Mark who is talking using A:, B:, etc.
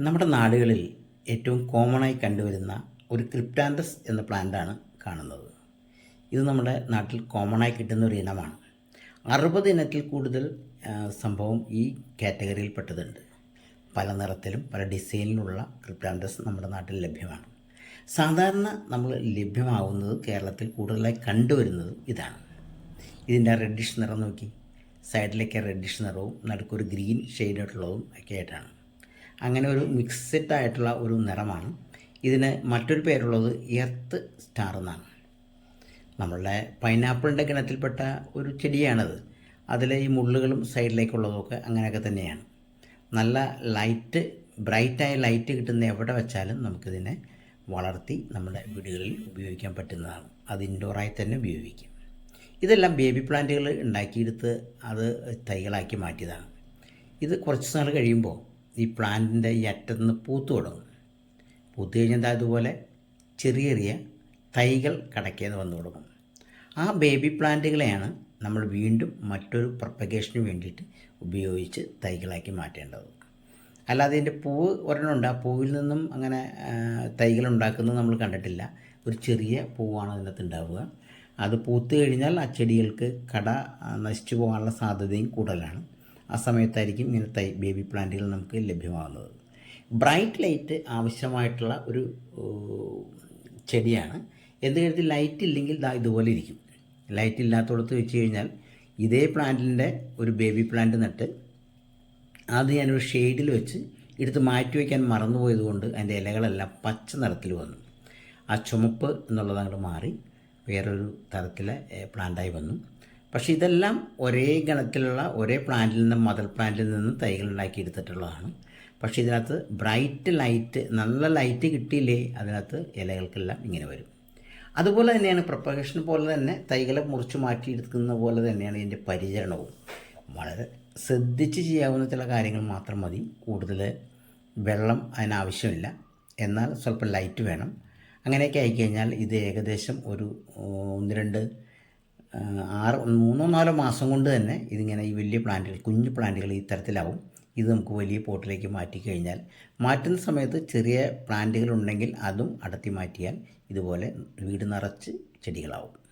A: നമ്മുടെ നാടുകളിൽ ഏറ്റവും കോമണായി കണ്ടുവരുന്ന ഒരു ക്രിപ്റ്റാൻഡസ് എന്ന പ്ലാന്റാണ് കാണുന്നത്. ഇത് നമ്മുടെ നാട്ടിൽ കോമണായി കിട്ടുന്ന ഒരു ഇനമാണ്. അറുപത് ഇനത്തിൽ കൂടുതൽ സംഭവം ഈ കാറ്റഗറിയിൽ പെട്ടതുണ്ട്. പല നിറത്തിലും പല ഡിസൈനിലുള്ള ക്രിപ്റ്റാൻഡസ് നമ്മുടെ നാട്ടിൽ ലഭ്യമാണ്. സാധാരണ നമ്മൾ ലഭ്യമാവുന്നത് കേരളത്തിൽ കൂടുതലായി കണ്ടുവരുന്നത് ഇതാണ്. ഇതിന്റെ റെഡിഷ് നിറം നോക്കി. സൈഡിലേക്ക് റെഡിഷ് നിറവും നടുക്കൊരു ഗ്രീൻ ഷെയ്ഡായിട്ടുള്ളതും ഒക്കെ ആയിട്ടാണ്. അങ്ങനെ ഒരു മിക്സഡ് ആയിട്ടുള്ള ഒരു നിറമാണ്. ഇതിന് മറ്റൊരു പേരുള്ളത് എർത്ത് സ്റ്റാർ എന്നാണ്. നമ്മളുടെ പൈനാപ്പിളിന്റെ ഗണത്തിൽപ്പെട്ട ഒരു ചെടിയാണത്. അതിലെ ഈ മുള്ളുകളും സൈഡിലേക്കുള്ളതൊക്കെ അങ്ങനെയൊക്കെ തന്നെയാണ്. നല്ല ലൈറ്റ് ബ്രൈറ്റായ ലൈറ്റ് കിട്ടുന്ന എവിടെ വെച്ചാലും നമുക്കിതിനെ വളർത്തി നമ്മുടെ വീടുകളിൽ ഉപയോഗിക്കാൻ പറ്റുന്നതാണ്. അത് ഇൻഡോറായി തന്നെ ഉപയോഗിക്കും. ഇതെല്ലാം ബേബി പ്ലാന്റുകൾ ഉണ്ടാക്കിയെടുത്ത് അത് തൈകളാക്കി മാറ്റിയതാണ്. ഇത് കുറച്ച് നാൾ കഴിയുമ്പോൾ ഈ പ്ലാന്റിന്റെ ഈ അറ്റത്ത് നിന്ന് പൂത്തു തുടങ്ങും. പൂത്ത് കഴിഞ്ഞാൽ അതുപോലെ ചെറിയ ചെറിയ തൈകൾ കടക്കേന്ന് വന്നു തുടങ്ങും. ആ ബേബി പ്ലാന്റുകളെയാണ് നമ്മൾ വീണ്ടും മറ്റൊരു പ്രൊപ്പഗേഷന് വേണ്ടിയിട്ട് ഉപയോഗിച്ച് തൈകളാക്കി മാറ്റേണ്ടത്. അല്ലാതെ ഇതിന്റെ പൂവ് ഒരെണ്ണമുണ്ട് ആ പൂവിൽ നിന്നും അങ്ങനെ തൈകൾ ഉണ്ടാക്കുന്നത് നമ്മൾ കണ്ടിട്ടില്ല. ഒരു ചെറിയ പൂവാണ് അതിനകത്ത് ഉണ്ടാവുക. അത് പൂത്ത് കഴിഞ്ഞാൽ ആ ചെടികൾക്ക് കട നശിച്ചു പോകാനുള്ള സാധ്യതയും കൂടുതലാണ്. ആ സമയത്തായിരിക്കും ഇങ്ങനത്തെ ബേബി പ്ലാന്റുകൾ നമുക്ക് ലഭ്യമാകുന്നത്. ബ്രൈറ്റ് ലൈറ്റ് ആവശ്യമായിട്ടുള്ള ഒരു ചെടിയാണ്. എന്ത് ലൈറ്റ് ഇല്ലെങ്കിൽ ദാ ഇതുപോലെ ഇരിക്കും. ലൈറ്റ് ഇല്ലാത്തടത്ത് വെച്ച് കഴിഞ്ഞാൽ ഇതേ പ്ലാന്റിന്റെ ഒരു ബേബി പ്ലാന്റ് നട്ട് അത് ഞാനൊരു ഷെയ്ഡിൽ വെച്ച് എടുത്ത് മാറ്റി വയ്ക്കാൻ മറന്നുപോയതുകൊണ്ട് അതിന്റെ ഇലകളെല്ലാം പച്ച നിറത്തിൽ വന്നു. ആ ചുമപ്പ് എന്നുള്ളത് അങ്ങോട്ട് മാറി വേറൊരു തരത്തിലെ പ്ലാന്റായി വന്നു. പക്ഷേ ഇതെല്ലാം ഒരേ ഗണത്തിലുള്ള ഒരേ പ്ലാന്റിൽ നിന്നും മദർ പ്ലാന്റിൽ നിന്നും തൈകൾ ഉണ്ടാക്കി എടുത്തിട്ടുള്ളതാണ് പക്ഷേ ഇതിനകത്ത് ബ്രൈറ്റ് ലൈറ്റ് നല്ല ലൈറ്റ് കിട്ടിയില്ലേ? അതിനകത്ത് ഇലകൾക്കെല്ലാം ഇങ്ങനെ വരും. അതുപോലെ തന്നെയാണ് പ്രൊപ്പഗേഷൻ പോലെ തന്നെ തൈകളെ മുറിച്ച് മാറ്റിയെടുക്കുന്ന പോലെ തന്നെയാണ് ഇതിന്റെ പരിചരണവും. വളരെ ശ്രദ്ധിച്ച് ചെയ്യാവുന്ന ചില കാര്യങ്ങൾ മാത്രം മതി. കൂടുതൽ വെള്ളം അതിനാവശ്യമില്ല. എന്നാൽ സ്വല്പം ലൈറ്റ് വേണം. അങ്ങനെയൊക്കെ ആയിക്കഴിഞ്ഞാൽ ഇത് ഏകദേശം ഒരു ഒന്ന് രണ്ട് ആറ് മൂന്നോ നാലോ മാസം കൊണ്ട് തന്നെ ഇതിങ്ങനെ ഈ വലിയ പ്ലാന്റുകൾ കുഞ്ഞു പ്ലാന്റുകൾ ഈ തരത്തിലാവും. ഇത് നമുക്ക് വലിയ പോട്ടിലേക്ക് മാറ്റി കഴിഞ്ഞാൽ മാറ്റുന്ന സമയത്ത് ചെറിയ പ്ലാന്റുകൾ ഉണ്ടെങ്കിൽ അതും അടത്തി മാറ്റിയാൽ ഇതുപോലെ വീട് നിറച്ച് ചെടികളാവും.